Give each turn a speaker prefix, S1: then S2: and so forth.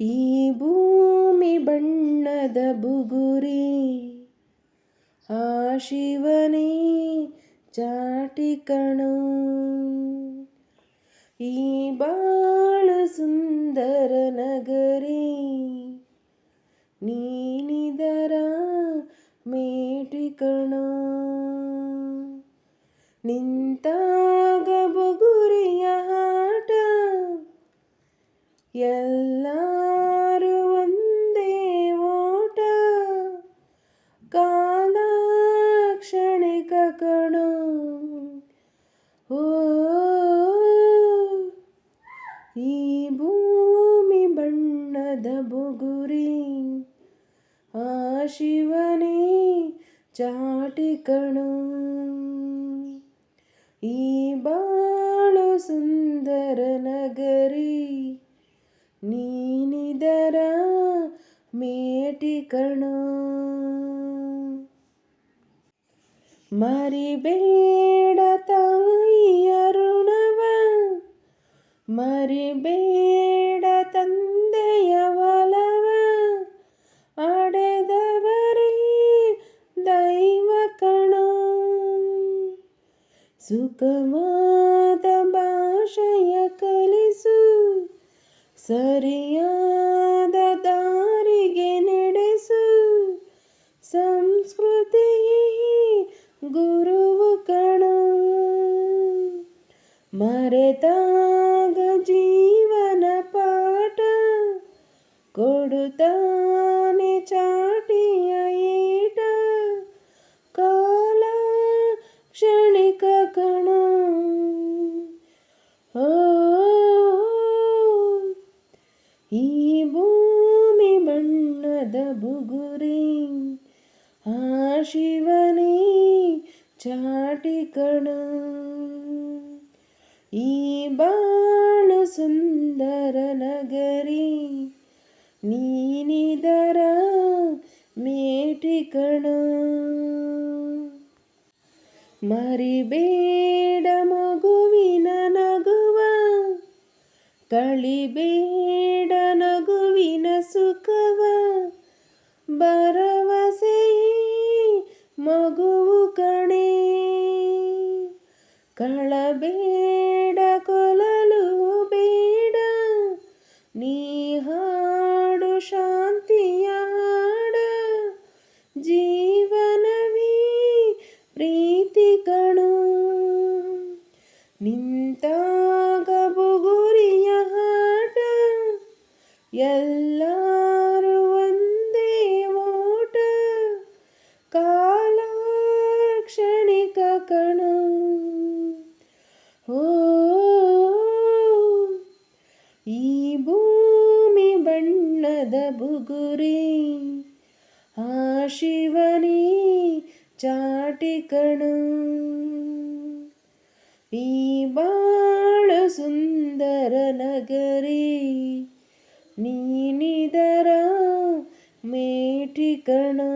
S1: ಈ ಭೂಮಿ ಬಣ್ಣದ ಬುಗುರಿ, ಆ ಶಿವನೇ ಚಾಟಿ ಈ ಬಾಳು ಸುಂದರ ನಗರಿ, ನೀನಿದರ ಮೇಟಿ ಕಣೋ. ನಿಂತಾಗ ಬುಗುರಿಯ ಆಟ ಎಲ್ಲರೂ ಒಂದೇ ಓಟ ಕಾಲ ಕ್ಷಣಿಕ ಕಣೋ ಓ ಈ ಭೂಮಿ ಬಣ್ಣದ ಬುಗುರಿ ಆ ಶಿವನೇ ಚಾಟಿ ಕಣೋ ಈ ಬಾಳು ಸುಂದರ ನಗರಿ ನೀನಿದರ ಮೇಟಿ ಕಣೋ ಮರಿಬೇಡ ತಂದೆಯ ಒಲವ ಅಡೆದವರೇ ದೈವ ಕಣ. ಸುಖವಾದ ಭಾಷೆಯ ಕಲಿಸು, ಸರಿಯಾದ ದಾರಿಗೆ ನಡೆಸು. ಸಂಸ್ಕೃತಿ ಗುರುವು ಕಣ. ಮರೆತಾಗ ಕೊಡುತ್ತಾನೆ ಚಾಟಿಯ ಈಟ ಕಾಲ ಕ್ಷಣಿಕ ಕಣ ಓ ಈ ಭೂಮಿ ಬಣ್ಣದ ಬುಗುರಿ ಆ ಶಿವನೇ ಚಾಟಿ ಕಣ ಈ ಬಾಳು ಸುಂದರ ನಗರಿ ನೀನಿದರ ಮೇಟಿ ಕಣ ಮರಿಬೇಡ ಮಗುವಿನ ನಗುವ, ಕಳಿಬೇಡ ನಗುವಿನ ಸುಖವ. ಭರವಸೆ ಮಗುವು ಕಣೆ. ಕಳಬೇಡ ಕೊಲಲು ಬೇಡ, ನೀ ಎಲ್ಲರೂ ಒಂದೇ ಓಟ. ಕಾಲ ಕ್ಷಣಿಕ ಕಣ. ಓ ಈ ಭೂಮಿ ಬಣ್ಣದ ಬುಗುರಿ. ಆ ಶಿವನೇ ಚಾಟಿ ಕಣ. ಈ ಬಾಳು ಸುಂದರ ನಗರಿ.